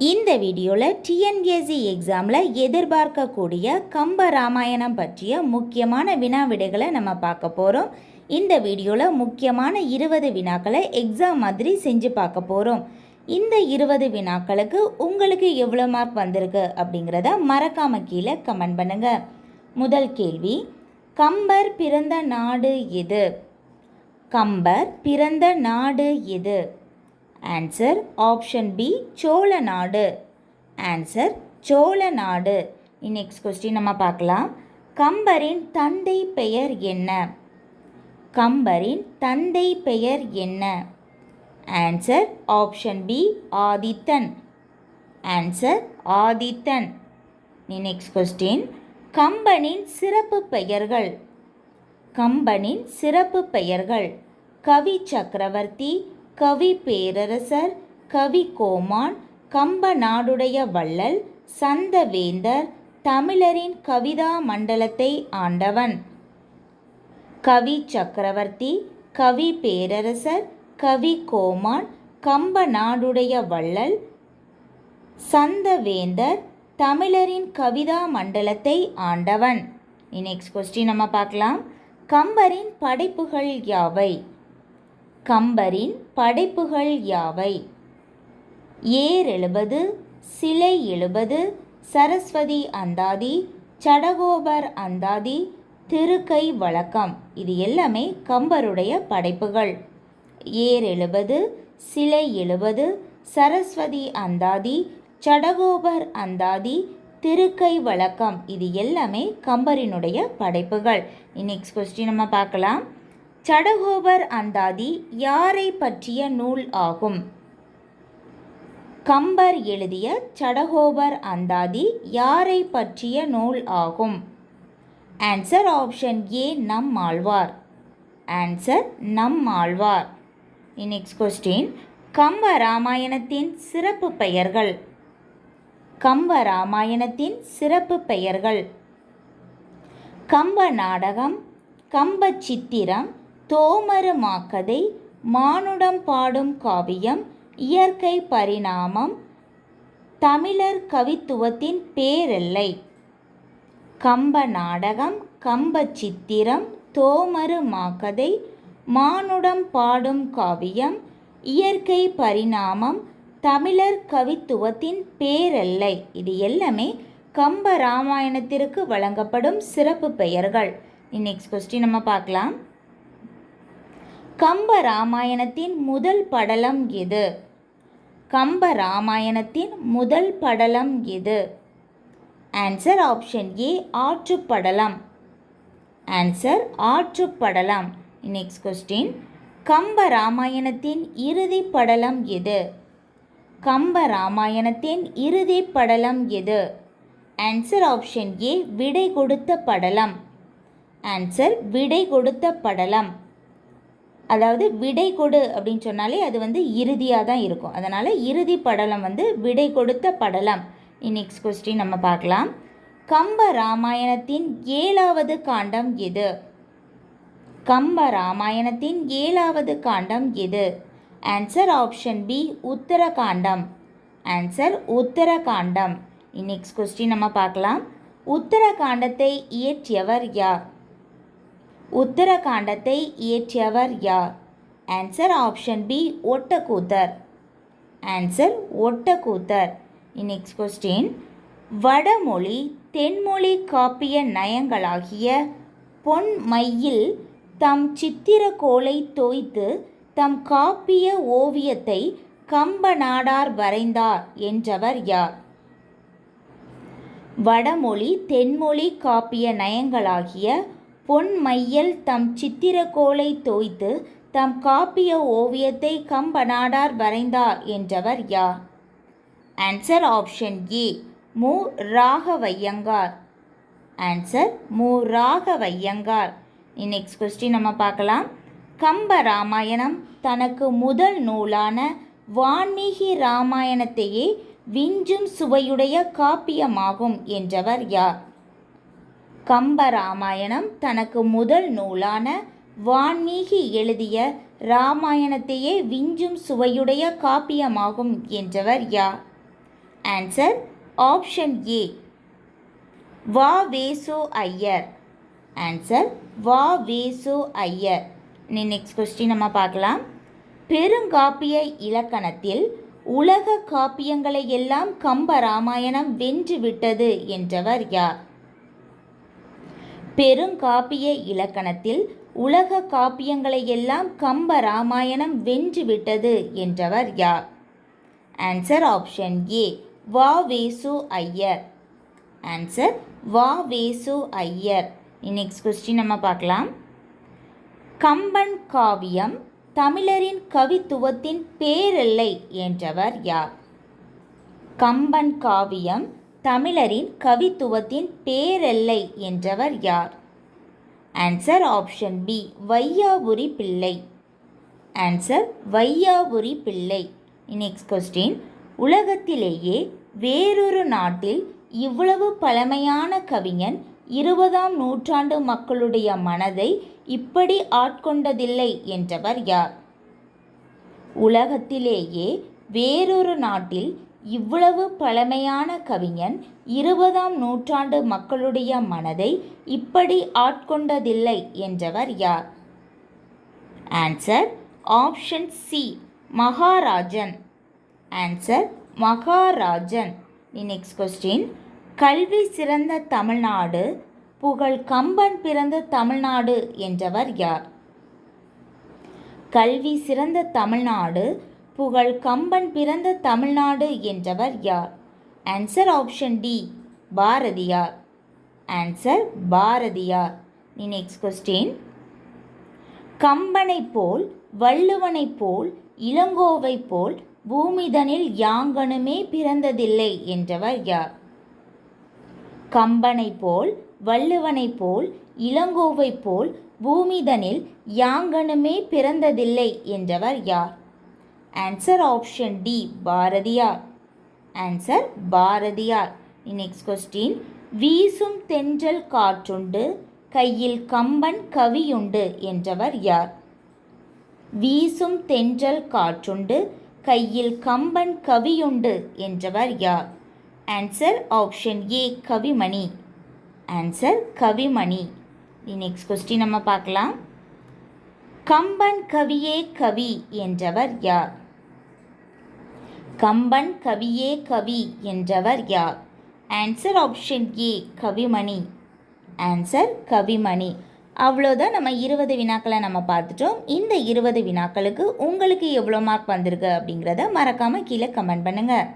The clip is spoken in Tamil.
இந்த வீடியோவில் டிஎன்பிஎஸ்சி எக்ஸாமில் எதிர்பார்க்கக்கூடிய கம்ப ராமாயணம் பற்றிய முக்கியமான வினா விடைகளை நம்ம பார்க்க போகிறோம் இந்த வீடியோவில் முக்கியமான இருபது வினாக்களை எக்ஸாம் மாதிரி செஞ்சு பார்க்க போகிறோம் இந்த இருபது வினாக்களுக்கு உங்களுக்கு எவ்வளோ மார்க் வந்திருக்கு அப்படிங்கிறத மறக்காம கீழே கமெண்ட் பண்ணுங்க. முதல் கேள்வி கம்பர் பிறந்த நாடு எது? கம்பர் பிறந்த நாடு எது? ஆன்சர் ஆப்ஷன் பி சோழ நாடு. ஆன்சர் சோழ நாடு. நெக்ஸ்ட் கொஸ்டின் நம்ம பார்க்கலாம். கம்பரின் தந்தை பெயர் என்ன? கம்பரின் தந்தை பெயர் என்ன? Answer option B Adithan. Answer Adithan. Next question கம்பனின் சிறப்பு பெயர்கள். கம்பனின் சிறப்பு பெயர்கள். கவி சக்கரவர்த்தி கவி பேரரசர் கவி கோமான் கம்ப நாடுடைய வள்ளல் சந்தவேந்தர் தமிழரின் கவிதா மண்டலத்தை ஆண்டவன். கவி சக்கரவர்த்தி கவி பேரரசர் கவி கோமான் கம்ப நாடுடைய வள்ளல் சந்தவேந்தர் தமிழரின் கவிதா மண்டலத்தை ஆண்டவன். நெக்ஸ்ட் கொஸ்டின் நம்ம பார்க்கலாம். கம்பரின் படைப்புகள் யாவை? கம்பரின் படைப்புகள் யாவை? ஏர் எழுபது சிலை எழுபது சரஸ்வதி அந்தாதி சடகோபர் அந்தாதி திருக்கை வழக்கம். இது எல்லாமே கம்பருடைய படைப்புகள். ஏர் எழுபது சிலை எழுபது சரஸ்வதி அந்தாதி சடகோபர் அந்தாதி திருக்கை வழக்கம். இது எல்லாமே கம்பரினுடைய படைப்புகள். நெக்ஸ்ட் கொஸ்டின் நம்ம பார்க்கலாம். சடகோபர் அந்தாதி யாரை பற்றிய நூல் ஆகும்? கம்பர் எழுதிய சடகோபர் அந்தாதி யாரை பற்றிய நூல் ஆகும்? ஆன்சர் ஆப்ஷன் ஏ Nammalvar. Answer Nammalvar. Next question Kamba ராமாயணத்தின் சிறப்பு பெயர்கள். கம்ப ராமாயணத்தின் சிறப்பு பெயர்கள். கம்ப நாடகம் கம்ப சித்திரம் தோமரு மாக்கதை மானுடம் பாடும் காவியம் இயற்கை பரிணாமம் தமிழர் கவித்துவத்தின் பேரெல்லை. கம்ப நாடகம் கம்ப சித்திரம் தோமரு மாக்கதை மானுடம் பாடும் காவியம் இயற்கை பரிணாமம் தமிழர் கவித்துவத்தின் பேரெல்லை. இது எல்லாமே கம்ப ராமாயணத்திற்கு வழங்கப்படும் சிறப்பு பெயர்கள். நெக்ஸ்ட் கொஸ்டின் நம்ம பார்க்கலாம். கம்ப ராமாயணத்தின் முதல் படலம் எது? கம்ப ராமாயணத்தின் முதல் படலம் எது? ஆன்சர் ஆப்ஷன் ஏ ஆற்றுப்படலம். ஆன்சர் ஆற்றுப்படலம். நெக்ஸ்ட் கொஸ்டின் கம்ப ராமாயணத்தின் இறுதி படலம் எது? கம்ப ராமாயணத்தின் இறுதி படலம் எது? ஆன்சர் ஆப்ஷன் ஏ விடை கொடுத்த படலம். ஆன்சர் விடை கொடுத்த படலம். அதாவது விடை கொடு அப்படின்னு சொன்னாலே அது வந்து இறுதியாக தான் இருக்கும். அதனால் இறுதி படலம் வந்து விடை கொடுத்த படலம். நெக்ஸ்ட் கொஸ்டின் நம்ம பார்க்கலாம். கம்ப ராமாயணத்தின் ஏழாவது காண்டம் எது? கம்ப ராமாயணத்தின் ஏழாவது காண்டம் எது? ஆன்சர் ஆப்ஷன் பி உத்தரகாண்டம். ஆன்சர் உத்தரகாண்டம். நெக்ஸ்ட் கொஸ்டின் நம்ம பார்க்கலாம். உத்தரகாண்டத்தை இயற்றியவர் யார்? உத்தரகாண்டத்தை இயற்றியவர் யார்? Answer option B Ottakoothar. Answer Ottakoothar. Next question வடமொழி தென்மொழி காப்பிய நயங்களாகிய பொன் மையில் தம் சித்திரக்கோளை தோய்த்து தம் காப்பிய ஓவியத்தை கம்ப நாடார் வரைந்தார் என்றவர் யார்? வடமொழி தென்மொழி காப்பிய நயங்களாகிய பொன் மையல் தம் சித்திரக்கோளை தோய்த்து தம் காப்பிய ஓவியத்தை கம்ப நாடார் வரைந்தார் என்றவர் யார்? ஆன்சர் ஆப்ஷன் ஏ மு. ராகவையங்கார். ஆன்சர் மு. ராகவையங்கார். நெக்ஸ்ட் கொஸ்டின் நம்ம பார்க்கலாம். கம்ப ராமாயணம் தனக்கு முதல் நூலான வான்மீகி ராமாயணத்தையே விஞ்சும் சுவையுடைய காப்பியமாகும் என்றவர் யார்? கம்ப ராமாயணம் தனக்கு முதல் நூலான வான்மீகி எழுதிய ராமாயணத்தையே விஞ்சும் சுவையுடைய காப்பியமாகும் என்றவர் யார்? ஆன்சர் ஆப்ஷன் ஏ வா வேசு ஐயர். ஆன்சர் வா வேசு ஐயர். நீ நெக்ஸ்ட் கொஸ்டின் நம்ம பார்க்கலாம். பெருங்காப்பிய இலக்கணத்தில் உலக காப்பியங்களை எல்லாம் கம்ப ராமாயணம் வென்று விட்டது என்றவர் யார்? பெருங்காப்பிய இலக்கணத்தில் உலக காப்பியங்களையெல்லாம் கம்ப ராமாயணம் வென்று விட்டது என்றவர் யார்? ஆன்சர் ஆப்ஷன் ஏ வா வேசு ஐயர். ஆன்சர் வா வேசு ஐயர் நெக்ஸ்ட் கொஸ்டின் நம்ம பார்க்கலாம். கம்பன் காவியம் தமிழரின் கவித்துவத்தின் பேரெல்லை என்றவர் யார்? கம்பன் காவியம் தமிழரின் கவித்துவத்தின் பேரெல்லை என்றவர் யார்? ஆன்சர் ஆப்ஷன் பி வையாபுரி பிள்ளை. ஆன்சர் வையாபுரி பிள்ளை. நெக்ஸ்ட் கொஸ்டின் உலகத்திலேயே வேறொரு நாட்டில் இவ்வளவு பழமையான கவிஞன் இருபதாம் நூற்றாண்டு மக்களுடைய மனதை இப்படி ஆட்கொண்டதில்லை என்றவர் யார்? உலகத்திலேயே வேறொரு நாட்டில் இவ்வளவு பழமையான கவிஞன் இருபதாம் நூற்றாண்டு மக்களுடைய மனதை இப்படி ஆட்கொண்டதில்லை என்றவர் யார்? Answer option C Maharajan. Answer Maharajan. Next question கல்வி சிறந்த தமிழ்நாடு புகழ் கம்பன் பிறந்த தமிழ்நாடு என்றவர் யார்? கல்வி சிறந்த தமிழ்நாடு புகழ் கம்பன் பிறந்த தமிழ்நாடு என்றவர் யார்? Answer option D Bharathiyar. Answer Bharathiyar. நீ நெக்ஸ்ட் கொஸ்டின் கம்பனைப் போல் வள்ளுவனைப் போல் இளங்கோவைப் போல் பூமிதனில் யாங்கனுமே பிறந்ததில்லை என்றவர் யார்? கம்பனைப் போல் வள்ளுவனைப் போல் இளங்கோவைப் போல் பூமிதனில் யாங்கனுமே பிறந்ததில்லை என்றவர் யார்? Answer option D Bharathiyar answer Bharathiyar next question வீசும் தென்றல் காற்றுண்டு கையில் கம்பன் கவியுண்டு என்றவர் யார்? வீசும் தென்றல் காற்றுண்டு கையில் கம்பன் கவியுண்டு என்றவர் யார்? Answer option A Kavimani answer Kavimani next question நம்ம பார்க்கலாம். கம்பன் கவியே கவி என்றவர் யார்? கம்பன் கவியே கவி என்றவர் யார்? Answer option A Kavimani. Answer Kavimani. அவ்வளோதான் நம்ம இருபது வினாக்களை நம்ம பார்த்துட்டோம். இந்த இருபது வினாக்களுக்கு உங்களுக்கு எவ்வளோ மார்க் வந்திருக்கு அப்படிங்கிறத மறக்காமல் கீழே கமெண்ட் பண்ணுங்கள்